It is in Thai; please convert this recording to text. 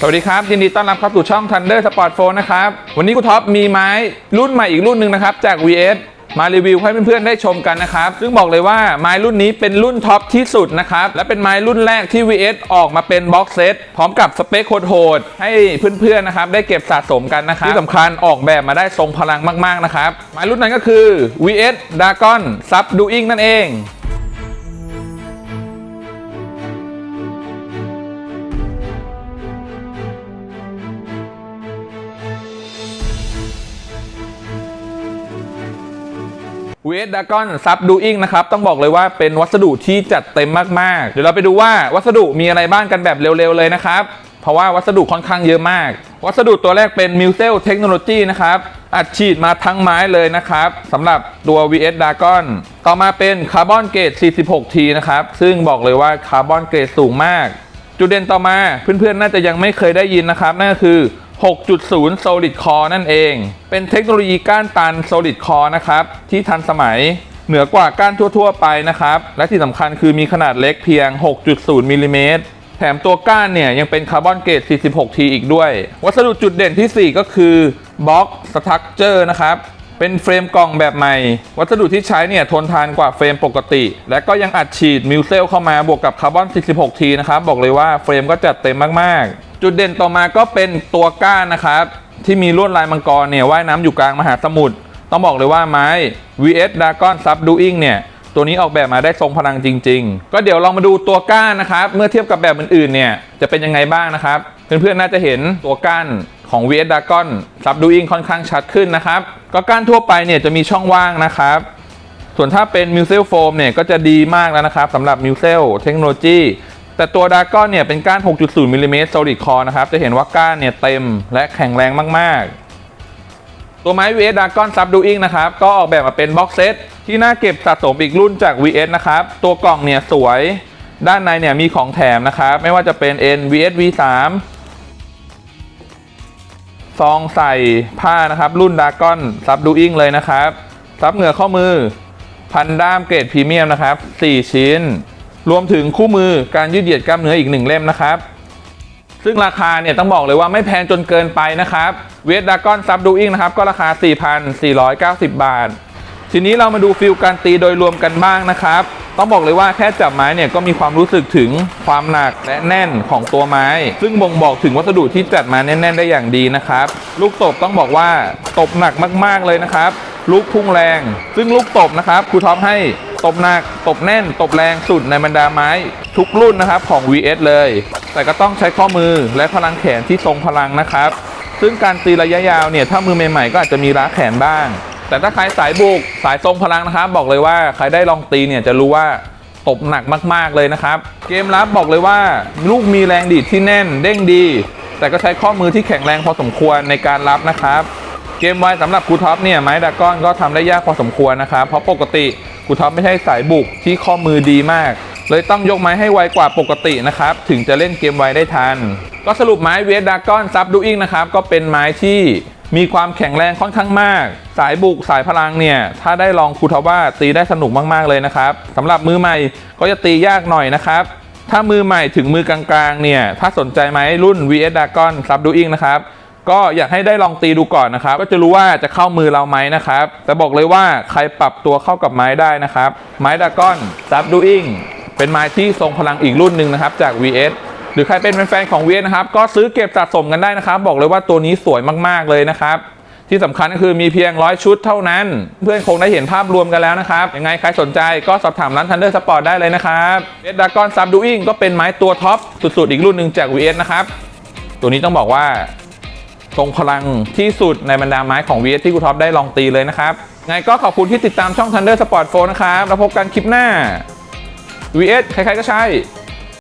สวัสดีครับ ยินดีต้อนรับเข้าสู่ช่อง Thunder Sport Phone นะครับ วันนี้กูท็อปมีไม้รุ่นใหม่อีกรุ่นหนึ่งนะครับ จาก VS มารีวิวให้เพื่อนๆได้ชมกันนะครับ ซึ่งบอกเลยว่าไม้รุ่นนี้เป็นรุ่นท็อปที่สุดนะครับ และเป็นไม้รุ่นแรกที่ VS ออกมาเป็นบ็อกเซตพร้อมกับสเปคโหดๆให้เพื่อนๆนะครับได้เก็บสะสมกันนะครับ ที่สำคัญออกแบบมาได้ทรงพลังมากๆนะครับ ไม้รุ่นนั้นก็คือ VS Dragon Subduing นั่นเอง เวสดากอนซับดูอิงนะครับ ต้องบอกเลยว่าเป็นวัสดุที่จัดเต็มมากๆ เดี๋ยวเราไปดูว่าวัสดุมีอะไรบ้างกันแบบเร็วๆเลยนะครับ เพราะว่าวัสดุค่อนข้างเยอะมาก วัสดุตัวแรกเป็นมิวเซลเทคโนโลยีนะครับ อัดฉีดมาทั้งไม้เลยนะครับสำหรับตัว VS Dragon ต่อมาเป็นคาร์บอนเกรด 46T นะครับ ซึ่งบอกเลยว่าคาร์บอนเกรดสูงมาก จุดเด่นต่อมาเพื่อนๆน่าจะยังไม่เคยได้ยินนะครับนั่นก็คือ 6.0 Solid Core นั่นเอง เป็นเทคโนโลยีก้านตัน Solid Core นะครับ ที่ทันสมัยเหนือกว่าก้านทั่ว ๆ ไปนะครับ และที่สำคัญคือมีขนาดเล็กเพียง 6.0มิลลิเมตรแถมตัวก้านเนี่ยยังเป็นคาร์บอนเกรด 46T อีกด้วย วัสดุจุดเด่นที่ 4 ก็คือบล็อกสตั๊กเจอร์นะครับ เป็นเฟรมกล่องแบบใหม่ วัสดุที่ใช้เนี่ยทนทานกว่าเฟรมปกติ และก็ยังอัดฉีดมิวเซลเข้ามาบวกกับคาร์บอน 46T นะครับ บอกเลยว่าเฟรมก็จัดเต็มมากๆ จุดเด่นต่อมาก็เป็นตัวก้านนะครับ ที่มีลวดลายมังกรเนี่ยว่ายน้ำอยู่กลางมหาสมุทรต้องบอกเลยว่าไม้ VS Dragon Subduing เนี่ยตัวนี้ออกแบบมาได้ทรงพลังจริง ๆ ก็เดี๋ยวลองมาดูตัวก้านนะครับ เมื่อเทียบกับแบบอื่นๆเนี่ยจะเป็นยังไงบ้างนะครับ เพื่อนๆน่าจะเห็นตัวก้านของ VS Dragon Subduing ค่อนข้างชัดขึ้นนะครับ ก็ก้านทั่วไปเนี่ยจะมีช่องว่างนะครับ ส่วนถ้าเป็นมิวเซลโฟมเนี่ยก็จะดีมากแล้วนะครับสำหรับมิวเซลเทคโนโลยี แต่ตัวดากอนเนี่ยเป็นก้าน 6.0มิลลิเมตร solid core นะครับ จะเห็นว่าก้านเนี่ยเต็มและแข็งแรงมากๆ ตัวไม้ VS Dragon Subduing นะครับ ก็ออกแบบมาเป็นบ็อกเซตที่น่าเก็บสะสมอีกรุ่นจาก VS นะครับ ตัวกล่องเนี่ยสวย ด้านในเนี่ยมีของแถมนะครับ ไม่ว่าจะเป็น N VS V3 ซองใส่ผ้านะครับ รุ่นดากอนซับดูอิงเลยนะครับ ซับเหงื่อข้อมือ พันด้ามเกรดพรีเมียมนะครับ 4 ชิ้น รวมถึงคู่มือการยืดเหยียดกล้ามเนื้ออีก1เล่มนะครับ ซึ่งราคาเนี่ยต้องบอกเลยว่าไม่แพงจนเกินไปนะครับเวสดากอนซับดูอิงนะครับก็ราคา 4,490 บาท ทีนี้เรามาดูฟิลการตีโดยรวมกันบ้างนะครับ ต้องบอกเลยว่าแค่จับไม้เนี่ยก็มีความรู้สึกถึงความหนักและแน่นของตัวไม้ ซึ่งบ่งบอกถึงวัสดุที่จัดมาแน่น ๆ ได้อย่างดีนะครับ ลูกตบต้องบอกว่าตบหนักมากๆเลยนะครับ ลูกพุ่งแรง ซึ่งลูกตบนะครับครูท็อปให้ ตบหนัก ตบแน่น ตบแรงสุดในบรรดาไม้ ทุกรุ่นนะครับของ VS เลย แต่ก็ต้องใช้ข้อมือและพลังแขนที่ทรงพลังนะครับ ซึ่งการตีระยะยาวเนี่ยถ้ามือใหม่ๆก็อาจจะมีร้าแขนบ้าง แต่ถ้าใครสายบุกสายทรงพลังนะครับ บอกเลยว่าใครได้ลองตีเนี่ยจะรู้ว่าตบหนักมากๆเลยนะครับ เกมรับบอกเลยว่า ลูกมีแรงดีดที่แน่นเด้งดี แต่ก็ใช้ข้อมือที่แข็งแรงพอสมควรในการรับนะครับ เกมไวสำหรับครูท็อปเนี่ยไม้ดากอนก็ทำได้ยากพอสมควรนะครับ เพราะปกติ ครูท็อปไม่ใช่สายบุกที่ข้อมือดีมาก เลยต้องยกไม้ให้ไวกว่าปกตินะครับ ถึงจะเล่นเกมไวได้ทัน ก็สรุปไม้เวสดากอนซับดูอิงนะครับ ก็เป็นไม้ที่มีความแข็งแรงค่อนข้างมาก สายบุกสายพลังเนี่ย ถ้าได้ลองครูท็อปว่าตีได้สนุกมากๆเลยนะครับสำหรับมือใหม่ก็จะตียากหน่อยนะครับ ถ้ามือใหม่ถึงมือกลางๆเนี่ย ถ้าสนใจไหมรุ่น VS Dragon Subduing นะครับ ก็อยากให้ได้ลองตีดูก่อนนะครับ ก็จะรู้ว่าจะเข้ามือเราไหมนะครับ แต่บอกเลยว่าใครปรับตัวเข้ากับไม้ได้นะครับ ไม้ดากอนซับดูอิงเป็นไม้ที่ทรงพลังอีกรุ่นหนึ่งนะครับจาก VS หรือใครเป็นแฟนๆของ VS นะครับ ก็ซื้อเก็บสะสมกันได้นะครับ บอกเลยว่าตัวนี้สวยมากๆเลยนะครับที่สำคัญก็คือมีเพียงร้อยชุดเท่านั้น เพื่อนคงได้เห็นภาพรวมกันแล้วนะครับ ยังไงใครสนใจก็สอบถามร้าน Thunder Sport ได้เลยนะครับเ d ดากอนซับดูอิงก็เป็นไม้ตัวท็อปสุดๆ อีกรุ่นหนึ่งจาก VS นะครับ ตัวนี้ต้องบอกว่า ทรงพลังที่สุดในบรรดาไม้ของ VS ที่กูท็อปได้ลองตีเลยนะครับไงก็ขอบคุณที่ติดตามช่อง Thunder Sport 4นะครับ แล้วพบกันคลิปหน้า VS ใครๆก็ใช่